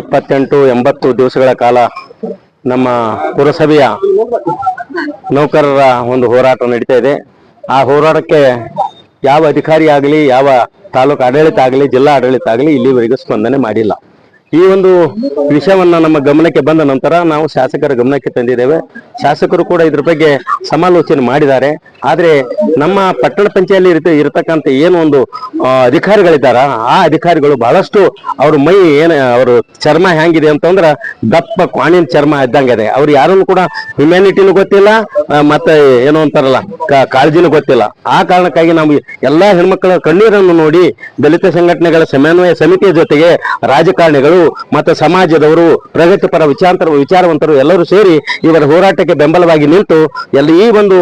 ಎಪ್ಪತ್ತೆಂಟು, ಎಂಬತ್ತು ದಿವಸಗಳ ಕಾಲ ನಮ್ಮ ಪುರಸಭೆಯ ನೌಕರರ ಒಂದು ಹೋರಾಟ ನಡೀತಾ ಇದೆ. ಆ ಹೋರಾಟಕ್ಕೆ ಯಾವ ಅಧಿಕಾರಿ ಆಗಲಿ ಯಾವ ತಾಲೂಕು ಆಡಳಿತ ಆಗಲಿ, ಜಿಲ್ಲಾ ಆಡಳಿತ ಆಗಲಿ ಇಲ್ಲಿವರೆಗೂ ಸ್ಪಂದನೆ ಮಾಡಿಲ್ಲ. ಈ ಒಂದು ವಿಷಯವನ್ನ ನಮ್ಮ ಗಮನಕ್ಕೆ ಬಂದ ನಂತರ ನಾವು ಶಾಸಕರ ಗಮನಕ್ಕೆ ತಂದಿದ್ದೇವೆ. ಶಾಸಕರು ಕೂಡ ಇದ್ರ ಬಗ್ಗೆ ಸಮಾಲೋಚನೆ ಮಾಡಿದ್ದಾರೆ. ಆದ್ರೆ ನಮ್ಮ ಪಟ್ಟಣ ಪಂಚಾಯಲ್ಲಿ ಇರತ ಇರತಕ್ಕಂತ ಏನು ಒಂದು ಅಧಿಕಾರಿಗಳಿದ್ದಾರ, ಆ ಅಧಿಕಾರಿಗಳು ಬಹಳಷ್ಟು ಅವ್ರ ಮೈ ಏನ, ಅವ್ರ ಚರ್ಮ ಹೆಂಗಿದೆ ಅಂತಂದ್ರ ದಪ್ಪ ಕ್ವಾಣಿನ ಚರ್ಮ ಇದ್ದಂಗಿದೆ ಅವ್ರು ಯಾರನ್ನು ಕೂಡ ಹ್ಯುಮ್ಯಾನಿಟಿನೂ ಗೊತ್ತಿಲ್ಲ ಮತ್ತೆ ಏನೋ ಅಂತಾರಲ್ಲ ಕಾಳಜಿನೂ ಗೊತ್ತಿಲ್ಲ. ಆ ಕಾರಣಕ್ಕಾಗಿ ನಾವು ಎಲ್ಲಾ ಹೆಣ್ಮಕ್ಳ ಕಣ್ಣೀರನ್ನು ನೋಡಿ ದಲಿತ ಸಂಘಟನೆಗಳ ಸಮನ್ವಯ ಸಮಿತಿಯ ಜೊತೆಗೆ ರಾಜಕಾರಣಿಗಳು ಮತ್ತು ಸಮಾಜದವರು, ಪ್ರಗತಿಪರ ವಿಚಾರ ವಿಚಾರವಂತರು ಎಲ್ಲರೂ ಸೇರಿ ಇವರ ಹೋರಾಟಕ್ಕೆ ಬೆಂಬಲವಾಗಿ ನಿಂತು ಎಲ್ಲ ಈ ಒಂದು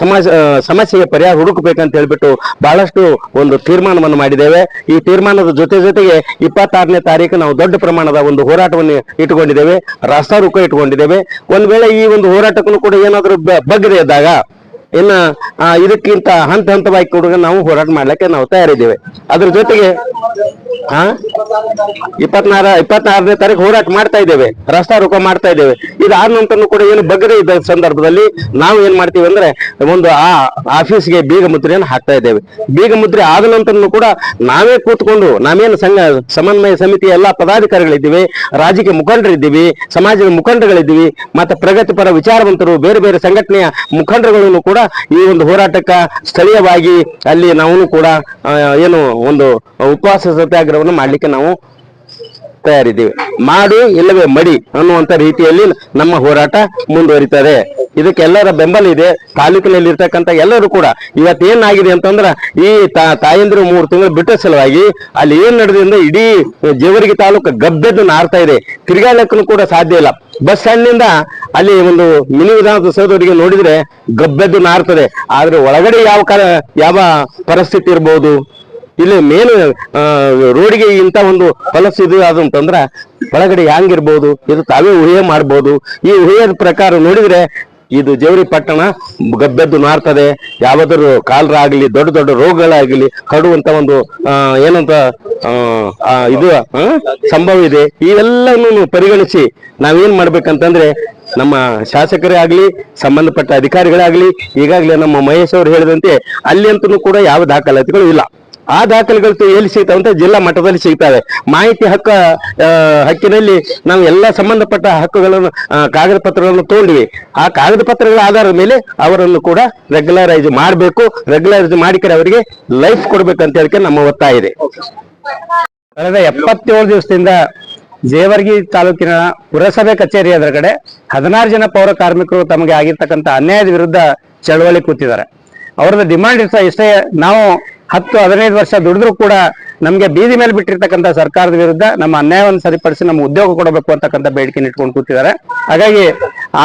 ಸಮಾಜ ಸಮಸ್ಯೆಗೆ ಪರಿಹಾರ ಹುಡುಕಬೇಕಂತ ಹೇಳ್ಬಿಟ್ಟು ಬಹಳಷ್ಟು ಒಂದು ತೀರ್ಮಾನವನ್ನು ಮಾಡಿದ್ದೇವೆ. ಈ ತೀರ್ಮಾನದ ಜೊತೆ ಜೊತೆಗೆ ಇಪ್ಪತ್ತಾರನೇ ತಾರೀಕು ನಾವು ದೊಡ್ಡ ಪ್ರಮಾಣದ ಒಂದು ಹೋರಾಟವನ್ನು ಇಟ್ಟುಕೊಂಡಿದ್ದೇವೆ. ರಾಸ್ತಾ ರೂಪ ಇಟ್ಟುಕೊಂಡಿದ್ದೇವೆ. ಒಂದ್ ವೇಳೆ ಈ ಒಂದು ಹೋರಾಟಕ್ಕೂ ಕೂಡ ಏನಾದರೂ ಬಗ್ಗದೆ ಇದ್ದಾಗ, ಇನ್ನ ಇದಕ್ಕಿಂತ ಹಂತ ಹಂತವಾಗಿ ಕೂಡ ನಾವು ಹೋರಾಟ ಮಾಡ್ಲಿಕ್ಕೆ ನಾವು ತಯಾರಿದ್ದೇವೆ. ಅದ್ರ ಜೊತೆಗೆ ಇಪ್ಪತ್ನಾರ ಇಪ್ಪತ್ನಾರನೇ ತಾರೀಕು ಹೋರಾಟ ಮಾಡ್ತಾ ಇದ್ದೇವೆ. ರಸ್ತಾ ರೋಕ ಮಾಡ್ತಾ ಇದ್ದೇವೆ. ಇದಾದ ನಂತರ ಕೂಡ ಏನು ಬಗ್ಗದೆ ಇದ್ದ ಸಂದರ್ಭದಲ್ಲಿ ನಾವು ಏನ್ ಮಾಡ್ತೀವಿ ಅಂದ್ರೆ ಒಂದು ಆ ಆಫೀಸ್ಗೆ ಬೀಗ ಮುದ್ರೆಯನ್ನು ಹಾಕ್ತಾ ಇದ್ದೇವೆ. ಬೀಗ ಮುದ್ರೆ ಆದ ನಂತರ ಕೂಡ ನಾವೇ ಕೂತ್ಕೊಂಡು ನಾವೇನು ಸಂಘ ಸಮನ್ವಯ ಸಮಿತಿ ಎಲ್ಲಾ ಪದಾಧಿಕಾರಿಗಳಿದ್ದೀವಿ, ರಾಜಕೀಯ ಮುಖಂಡರಿದ್ದೀವಿ, ಸಮಾಜದ ಮುಖಂಡಗಳಿದ್ದೀವಿ, ಮತ್ತೆ ಪ್ರಗತಿಪರ ವಿಚಾರವಂತರು, ಬೇರೆ ಬೇರೆ ಸಂಘಟನೆಯ ಮುಖಂಡರುಗಳನ್ನು ಕೂಡ ಈ ಒಂದು ಹೋರಾಟಕ್ಕ ಸ್ಥಳೀಯವಾಗಿ ಅಲ್ಲಿ ನಾವು ಕೂಡ ಏನು ಒಂದು ಉಪವಾಸ ಸತ್ಯಾಗ್ರಹವನ್ನು ಮಾಡ್ಲಿಕ್ಕೆ ನಾವು ತಯಾರಿದ್ದೀವಿ. ಮಾಡು ಇಲ್ಲವೇ ಮಡಿ ಅನ್ನುವಂತ ರೀತಿಯಲ್ಲಿ ನಮ್ಮ ಹೋರಾಟ ಮುಂದುವರಿತದೆ. ಇದಕ್ಕೆ ಎಲ್ಲರ ಬೆಂಬಲ ಇದೆ. ತಾಲೂಕಿನಲ್ಲಿ ಇರ್ತಕ್ಕಂಥ ಎಲ್ಲರೂ ಕೂಡ ಇವತ್ತೇನಾಗಿದೆ ಅಂತಂದ್ರ ಈ ತಾಯಂದಿರು ಮೂರು ತಿಂಗಳು ಬಿಟ್ಟ ಸಲುವಾಗಿ ಅಲ್ಲಿ ಏನ್ ನಡೆದಿಂದ ಇಡೀ ಜೇವರಿಗೆ ತಾಲೂಕು ಗಬ್ಬೆದ್ದು ನಾರ್ತಾ ಇದೆ. ತಿರುಗಾಡಕ್ಕೂ ಕೂಡ ಸಾಧ್ಯ ಇಲ್ಲ. ಬಸ್ ಸ್ಟ್ಯಾಂಡ್ನಿಂದ ಅಲ್ಲಿ ಒಂದು ಮಿನಿ ವಿಧಾನದ ಸೌಧವರಿಗೆ ನೋಡಿದ್ರೆ ಗಬ್ಬೆದ್ದು ನಾರ್ತದೆ. ಆದ್ರೆ ಒಳಗಡೆ ಯಾವ ಯಾವ ಪರಿಸ್ಥಿತಿ ಇರ್ಬೋದು? ಇಲ್ಲಿ ಮೇನ್ ರೋಡಿಗೆ ಇಂತ ಒಂದು ಹೊಲಸು ಇದು ಅದು ಅಂತಂದ್ರ ಒಳಗಡೆ ಹ್ಯಾಂಗಿರ್ಬೋದು ಇದು ತಾವೇ ಊಹೆ ಮಾಡ್ಬೋದು. ಈ ಊಹೆಯ ಪ್ರಕಾರ ನೋಡಿದ್ರೆ ಇದು ಜೇವರಿ ಪಟ್ಟಣ ಗಬ್ಬೆದ್ದು ನಾರ್ತದೆ. ಯಾವ್ದಾದ್ರು ಕಾಲರ ಆಗಲಿ ದೊಡ್ಡ ದೊಡ್ಡ ರೋಗಗಳಾಗಲಿ ಕಡುವಂತ ಒಂದು ಏನಂತ ಇದು ಸಂಭವ ಇದೆ. ಇವೆಲ್ಲನೂ ಪರಿಗಣಿಸಿ ನಾವೇನ್ ಮಾಡ್ಬೇಕಂತಂದ್ರೆ ನಮ್ಮ ಶಾಸಕರೇ ಆಗ್ಲಿ, ಸಂಬಂಧಪಟ್ಟ ಅಧಿಕಾರಿಗಳಾಗ್ಲಿ ಈಗಾಗಲೇ ನಮ್ಮ ಮಹೇಶ್ ಅವರು ಹೇಳಿದಂತೆ ಅಲ್ಲಿ ಅಂತೂ ಕೂಡ ಯಾವ ದಾಖಲಾತಿಗಳು ಇಲ್ಲ. ಆ ದಾಖಲೆಗಳು ಎಲ್ಲಿ ಸಿಗ್ತಾವೆ ಅಂತ ಜಿಲ್ಲಾ ಮಟ್ಟದಲ್ಲಿ ಸಿಗ್ತವೆ. ಮಾಹಿತಿ ಹಕ್ಕ ಹಕ್ಕಿನಲ್ಲಿ ನಾವು ಎಲ್ಲ ಸಂಬಂಧಪಟ್ಟ ಹಕ್ಕುಗಳನ್ನು ಕಾಗದ ಪತ್ರಗಳನ್ನು ತಗೊಂಡ್ವಿ. ಆ ಕಾಗದ ಪತ್ರಗಳ ಆಧಾರದ ಮೇಲೆ ಅವರನ್ನು ಕೂಡ ರೆಗ್ಯುಲರೈಸ್ ಮಾಡಬೇಕು. ರೆಗ್ಯುಲರೈಸ್ ಮಾಡಿಕರೆ ಅವರಿಗೆ ಲೈಫ್ ಕೊಡ್ಬೇಕಂತ ಹೇಳಿಕೆ ನಮ್ಮ ಒತ್ತಾಯ ಇದೆ. ಕಳೆದ ಎಪ್ಪತ್ತೇಳು ದಿವಸದಿಂದ ಜೇವರ್ಗಿ ತಾಲೂಕಿನ ಪುರಸಭೆ ಕಚೇರಿ ಎದುರುಗಡೆ ಹದಿನಾರು ಜನ ಪೌರ ಕಾರ್ಮಿಕರು ತಮಗೆ ಆಗಿರ್ತಕ್ಕಂಥ ಅನ್ಯಾಯದ ವಿರುದ್ಧ ಚಳವಳಿ ಕೂತಿದ್ದಾರೆ. ಅವ್ರದ್ದು ಡಿಮಾಂಡ್ ಇಷ್ಟ ಇಷ್ಟೇ ನಾವು ಹತ್ತು, ಹದಿನೈದು ವರ್ಷ ದುಡಿದ್ರು ಕೂಡ ನಮಗೆ ಬೀದಿ ಮೇಲೆ ಬಿಟ್ಟಿರ್ತಕ್ಕಂಥ ಸರ್ಕಾರದ ವಿರುದ್ಧ ನಮ್ಮ ಅನ್ಯಾಯವನ್ನು ಸರಿಪಡಿಸಿ ನಮ್ಮ ಉದ್ಯೋಗ ಕೊಡಬೇಕು ಅಂತಕ್ಕಂಥ ಬೇಡಿಕೆ ಇಟ್ಕೊಂಡು ಕೂತಿದ್ದಾರೆ. ಹಾಗಾಗಿ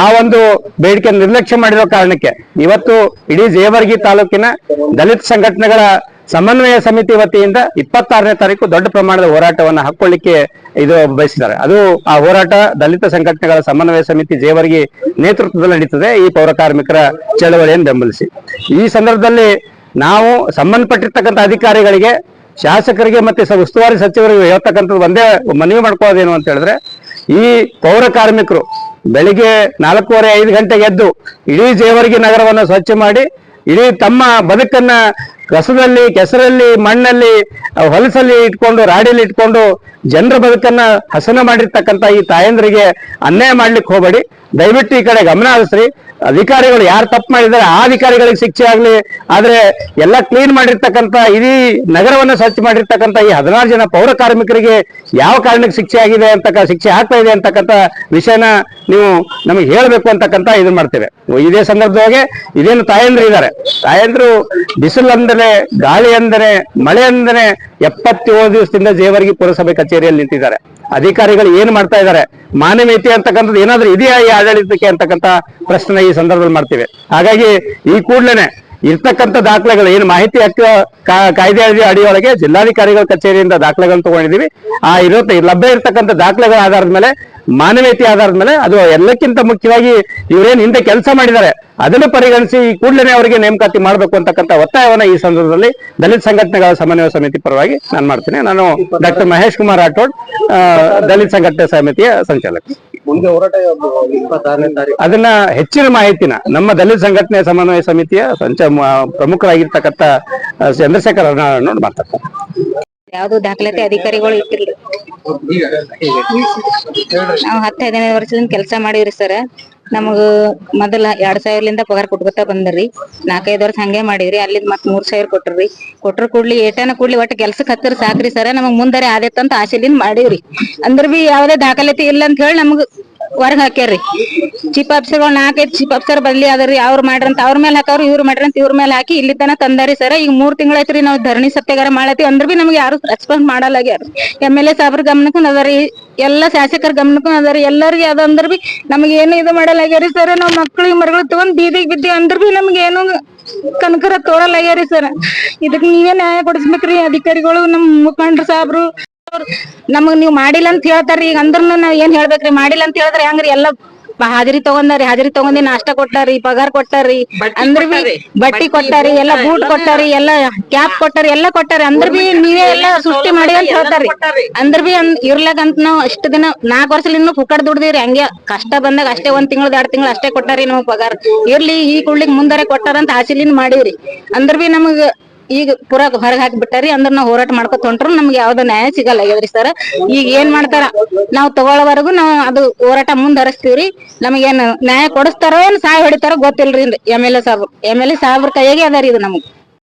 ಆ ಒಂದು ಬೇಡಿಕೆ ನಿರ್ಲಕ್ಷ್ಯ ಮಾಡಿರೋ ಕಾರಣಕ್ಕೆ ಇವತ್ತು ಇಡೀ ಜೇವರ್ಗಿ ತಾಲೂಕಿನ ದಲಿತ ಸಂಘಟನೆಗಳ ಸಮನ್ವಯ ಸಮಿತಿ ವತಿಯಿಂದ ಇಪ್ಪತ್ತಾರನೇ ತಾರೀಕು ದೊಡ್ಡ ಪ್ರಮಾಣದ ಹೋರಾಟವನ್ನು ಹಾಕೊಳ್ಳಿಕ್ಕೆ ಇದು ಬಯಸಿದ್ದಾರೆ. ಅದು ಆ ಹೋರಾಟ ದಲಿತ ಸಂಘಟನೆಗಳ ಸಮನ್ವಯ ಸಮಿತಿ ಜೇವರ್ಗಿ ನೇತೃತ್ವದಲ್ಲಿ ನಡೀತದೆ. ಈ ಪೌರ ಕಾರ್ಮಿಕರ ಚಳವಳಿಯನ್ನು ಬೆಂಬಲಿಸಿ. ಈ ಸಂದರ್ಭದಲ್ಲಿ ನಾವು ಸಂಬಂಧಪಟ್ಟಿರ್ತಕ್ಕಂಥ ಅಧಿಕಾರಿಗಳಿಗೆ, ಶಾಸಕರಿಗೆ ಮತ್ತೆ ಉಸ್ತುವಾರಿ ಸಚಿವರಿಗೆ ಹೇಳ್ತಕ್ಕಂಥದ್ದು ಒಂದೇ ಮನವಿ ಮಾಡ್ಕೋದೇನು ಅಂತ ಹೇಳಿದ್ರೆ, ಈ ಪೌರ ಕಾರ್ಮಿಕರು ಬೆಳಿಗ್ಗೆ ನಾಲ್ಕೂವರೆ ಐದು ಗಂಟೆಗೆ ಎದ್ದು ಇಡೀ ಜೇವರ್ಗಿ ನಗರವನ್ನು ಸ್ವಚ್ಛ ಮಾಡಿ, ಇಡೀ ತಮ್ಮ ಬದುಕನ್ನ ಕಸದಲ್ಲಿ, ಕೆಸರಲ್ಲಿ, ಮಣ್ಣಲ್ಲಿ ಹೊಲಸಲ್ಲಿ ಇಟ್ಕೊಂಡು, ರಾಡಿಯಲ್ಲಿ ಇಟ್ಕೊಂಡು ಜನರ ಬದುಕನ್ನ ಹಸನ ಮಾಡಿರ್ತಕ್ಕಂಥ ಈ ತಾಯಂದ್ರಿಗೆ ಅನ್ಯಾಯ ಮಾಡ್ಲಿಕ್ಕೆ ಹೋಗಬೇಡಿ. ದಯವಿಟ್ಟು ಈ ಕಡೆ ಗಮನ ಹರಿಸ್ರಿ. ಅಧಿಕಾರಿಗಳು ಯಾರು ತಪ್ಪು ಮಾಡಿದ್ದಾರೆ, ಆ ಅಧಿಕಾರಿಗಳಿಗೆ ಶಿಕ್ಷೆ ಆಗ್ಲಿ. ಆದ್ರೆ ಎಲ್ಲ ಕ್ಲೀನ್ ಮಾಡಿರ್ತಕ್ಕಂಥ, ಇಡೀ ನಗರವನ್ನ ಸ್ವಚ್ಛ ಮಾಡಿರ್ತಕ್ಕಂಥ ಈ ಹದಿನಾರು ಜನ ಪೌರ ಕಾರ್ಮಿಕರಿಗೆ ಯಾವ ಕಾರಣಕ್ಕೆ ಶಿಕ್ಷೆ ಆಗಿದೆ ಅಂತಕ್ಕ ಶಿಕ್ಷೆ ಆಗ್ತಾ ಇದೆ ಅಂತಕ್ಕಂಥ ವಿಷಯನ ನೀವು ನಮಗೆ ಹೇಳಬೇಕು ಅಂತಕ್ಕಂಥ ಇದನ್ನ ಮಾಡ್ತೇವೆ. ಇದೇ ಸಂದರ್ಭದೊಳಗೆ ಇದೇನು ತಾಯಂದ್ರು ಇದ್ದಾರೆ. ತಾಯಂದ್ರು ಬಿಸಿಲು ಅಂದರೆ ಗಾಳಿ ಅಂದ್ರೆ ಮಳೆ ಅಂದ್ರೆ ಎಪ್ಪತ್ತೇಳು ದಿವಸದಿಂದ ಜೇವರ್ಗಿ ಪುರಸಭೆ ಕಚೇರಿಯಲ್ಲಿ ನಿಂತಿದ್ದಾರೆ. ಅಧಿಕಾರಿಗಳು ಏನ್ ಮಾಡ್ತಾ ಇದ್ದಾರೆ? ಮಾನವೀಯತೆ ಅಂತಕ್ಕಂಥದ್ದು ಏನಾದ್ರೂ ಇದೆಯಾ ಈ ಆಡಳಿತಕ್ಕೆ ಅಂತಕ್ಕಂಥ ಪ್ರಶ್ನೆ ಈ ಸಂದರ್ಭದಲ್ಲಿ ಮಾಡ್ತೀವಿ. ಹಾಗಾಗಿ ಈ ಕೂಡ್ಲೇನೆ ಇರ್ತಕ್ಕಂಥ ದಾಖಲೆಗಳು ಏನು ಮಾಹಿತಿ ಹಕ್ಕು ಕಾಯ್ದೆ ಅಡಿ- ಅಡಿಯೊಳಗೆ ಜಿಲ್ಲಾಧಿಕಾರಿಗಳ ಕಚೇರಿಯಿಂದ ದಾಖಲೆಗಳನ್ನು ತಗೊಂಡಿದ್ದೀವಿ. ಆ ಇರುತ್ತೆ ಲಭ್ಯ ಇರ್ತಕ್ಕಂಥ ದಾಖಲೆಗಳ ಆಧಾರದ ಮೇಲೆ ಮಾನವೀಯತೆ ಆಧಾರದ ಮೇಲೆ ಅದು ಎಲ್ಲಕ್ಕಿಂತ ಮುಖ್ಯವಾಗಿ ಇವರೇನ್ ಹಿಂದೆ ಕೆಲಸ ಮಾಡಿದ್ದಾರೆ ಅದನ್ನು ಪರಿಗಣಿಸಿ ಈ ಕೂಡಲೇ ಅವರಿಗೆ ನೇಮಕಾತಿ ಮಾಡಬೇಕು ಅಂತಕ್ಕಂಥ ಒತ್ತಾಯವನ್ನ ಈ ಸಂದರ್ಭದಲ್ಲಿ ದಲಿತ ಸಂಘಟನೆಗಳ ಸಮನ್ವಯ ಸಮಿತಿ ಪರವಾಗಿ ನಾನು ಮಾಡ್ತೀನಿ. ನಾನು ಡಾಕ್ಟರ್ ಮಹೇಶ್ ಕುಮಾರ್ ರಾಠೋಡ್ ದಲಿತ ಸಂಘಟನೆ ಸಮಿತಿಯ ಸಂಚಾಲಕ. ಅದನ್ನ ಹೆಚ್ಚಿನ ಮಾಹಿತಿನ ನಮ್ಮ ದಲಿತ ಸಂಘಟನೆ ಸಮನ್ವಯ ಸಮಿತಿಯ ಸಂಚ ಪ್ರಮುಖರಾಗಿರ್ತಕ್ಕಂಥ ಚಂದ್ರಶೇಖರ ಚಂದ್ರಶೇಖರ್ ಅರ್ನಾಳ್ ಮಾತಾಡ್ತಾರೆ ಯಾವ್ದು ದಾಖಲಾತಿ ಅಧಿಕಾರಿಗಳು ಇಟ್ಟಿಲ್ಲ. ನಾವು ಹತ್ತು ಹದಿನೈದು ವರ್ಷದಿಂದ ಕೆಲಸ ಮಾಡಿವ್ರಿ ಸರ್. ನಮಗ ಮೊದಲ ಎರಡ್ ಸಾವಿರಲಿಂದ ಪಗಾರ ಕೊಟ್ಕೊತಾ ಬಂದ್ರಿ. ನಾಲ್ಕೈದು ವರ್ಷ ಹಂಗೆ ಮಾಡಿದ್ರಿ ಅಲ್ಲಿಂದ ಮತ್ ಮೂರ್ ಸಾವಿರ ಕೊಟ್ರಿ. ಕೊಟ್ರ ಕೂಡ್ಲಿ ಏಟನ ಕೂಡ್ಲಿ ಒಟ್ಟ ಕೆಲ್ಸಕ್ ಹತ್ತಿರ ಸಾಕ್ರಿ ಸರ್. ನಮಗ್ ಮುಂದರೆ ಆದೇತಂತ ಆಸೆಲಿಂದ ಮಾಡಿವ್ರಿ. ಅಂದ್ರ ಬಿ ಯಾವ್ದೇ ದಾಖಲಾತಿ ಇಲ್ಲ ಅಂತ ಹೇಳಿ ನಮಗ್ ಹೊರಗ್ ಹಾಕ್ಯಾರ್ರಿ. ಚೀಫ್ ಆಫೀಸರ್ಗಳು ನಾಲ್ಕೈದು ಚೀಫ್ ಆಫೀಸರ್ ಬದ್ಲಿ ಅದ್ರಿ ಅವ್ರು ಮಾಡ್ರಂತ, ಅವ್ರ ಮೇಲೆ ಹಾಕವ್ರು ಇವ್ರು ಮಾಡ್ರಂತ, ಇವ್ರ ಮೇಲೆ ಹಾಕಿ ಇಲ್ಲಿ ತನ ತಂದಾರಿ ಸರ್. ಈಗ ಮೂರ್ ತಿಂಗಳೈತ್ರಿ ನಾವ್ ಧರಣಿ ಸತ್ಯಾಗಾರ ಮಾಡತ್ತಿ ಅಂದ್ರ ಬಿ ನಮ್ಗೆ ಯಾರು ರೆಸ್ಪಾನ್ಸ್ ಮಾಡಲಾಗ್ಯಾರ ಎಂ ಎಲ್ ಎ ಸಾಬ್ರ ಗಮನಕ್ಕೂ ಅದಾರಿ ಎಲ್ಲಾ ಶಾಸಕರ ಗಮನಕ್ಕೂ ಅದಾರಿ ಎಲ್ಲರಿಗೆ ಅದ ಅಂದ್ರ ಬಿ ನಮ್ಗೆ ಏನು ಇದು ಮಾಡಲಾಗ್ಯಾರಿ ಸರ್. ನಾವ್ ಮಕ್ಳಿಗೆ ಮರಗಳು ತಗೊಂಡ್ ಬೀದಿಗೆ ಬಿದ್ದೀವಿ ಅಂದ್ರ ಬಿ ನಮ್ಗೆ ಏನು ಕನಕರ ತೋರಲಾಗ್ಯಾರಿ ಸರ್. ಇದಕ್ ನೀವೇ ನ್ಯಾಯ ಕೊಡಿಸ್ಬೇಕ್ರಿ ಅಧಿಕಾರಿಗಳು, ನಮ್ ಮುಖಂಡ್ರ ಸಾಬ್ರು. ಅವ್ರು ನಮಗ್ ನೀವ್ ಮಾಡಿಲ್ಲ ಅಂತ ಹೇಳ್ತಾರ್ರಿ. ಈಗ ಅಂದ್ರನು ನಾವ್ ಏನ್ ಹೇಳ್ಬೇಕ್ರಿ? ಮಾಡಿಲ್ಲ ಅಂತ ಹೇಳಿದ್ರೆ ಹೆಂಗ್ರಿ? ಎಲ್ಲ ಹಾಜರಿ ತಗೊಂಡಾರಿ ಹಾಜರಿ ತಗೊಂಡಿ ನಾಷ್ಟ ಕೊಟ್ಟಾರಿ ಪಗಾರ ಕೊಟ್ಟಾರಿ ಅಂದ್ರ ಬಿ ಬಟ್ಟಿ ಕೊಟ್ಟಾರಿ ಎಲ್ಲಾ ಬೂಟ್ ಕೊಟ್ಟಾರಿ ಎಲ್ಲಾ ಕ್ಯಾಪ್ ಕೊಟ್ಟಾರಿ ಎಲ್ಲಾ ಕೊಟ್ಟಾರಿ ಅಂದ್ರ ಬಿ ನೀವೇ ಎಲ್ಲಾ ಸೃಷ್ಟಿ ಮಾಡಿ ಅಂತ ಹೇಳ್ತಾರಿ ಅಂದ್ರ ಬಿ ಅಂದ್ ಇರ್ಲಾಗ ಅಂತ ನಾವ್ ಅಷ್ಟ ದಿನ ನಾಲ್ಕ್ ವರ್ಷಲಿಂದ ಪುಕ್ಕಡ್ ದುಡ್ದಿರಿ ಹಂಗೆ ಕಷ್ಟ ಬಂದಾಗ ಅಷ್ಟೇ ಒಂದ್ ತಿಂಗಳ ಎರಡ್ ತಿಂಗಳ ಅಷ್ಟೇ ಕೊಟ್ಟಾರಿ ನಮಗ್ ಪಗಾರ. ಇರ್ಲಿ ಈ ಕುಳ್ಳಿಗ್ ಮುಂದಾರೆ ಕೊಟ್ಟಾರಂತ ಆಸೆಲಿಂದ ಮಾಡಿವ್ರಿ. ಅಂದ್ರ ಬಿ ನಮಗ್ ಈಗ ಪೂರಾ ಹೊರಗ್ ಹಾಕಿ ಬಿಟ್ಟಾರಿ ಅಂದ್ರ ನಾವ್ ಹೋರಾಟ ಮಾಡ್ಕೊತ ಹೊಂಟ್ರು, ನಮ್ಗೆ ಯಾವ್ದು ನ್ಯಾಯ ಸಿಗಲ್ಲ ಆಗ್ಯದ್ರಿ ಸರ್ ಈಗ ಏನ್ ಮಾಡ್ತಾರ, ನಾವ್ ತಗೊಳ್ಳೋವರೆಗೂ ನಾವ್ ಅದು ಹೋರಾಟ ಮುಂದರಿಸ್ತೀವ್ರಿ ನಮಗೇನ್ ನ್ಯಾಯ ಕೊಡಿಸ್ತಾರೋ ಏನ್ ಸಹಾಯ ಹೊಡಿತಾರೋ ಗೊತ್ತಿಲ್ರಿ ಎಂ ಎಲ್ ಎ ಸಾಹೇಬ್ರು ಎಂ ಎಲ್ ಎ ಸಾಹೇಬ್ರ ಕೈಯಾಗೆ ಅದಾರಿ ಇದು ನಮಗ್.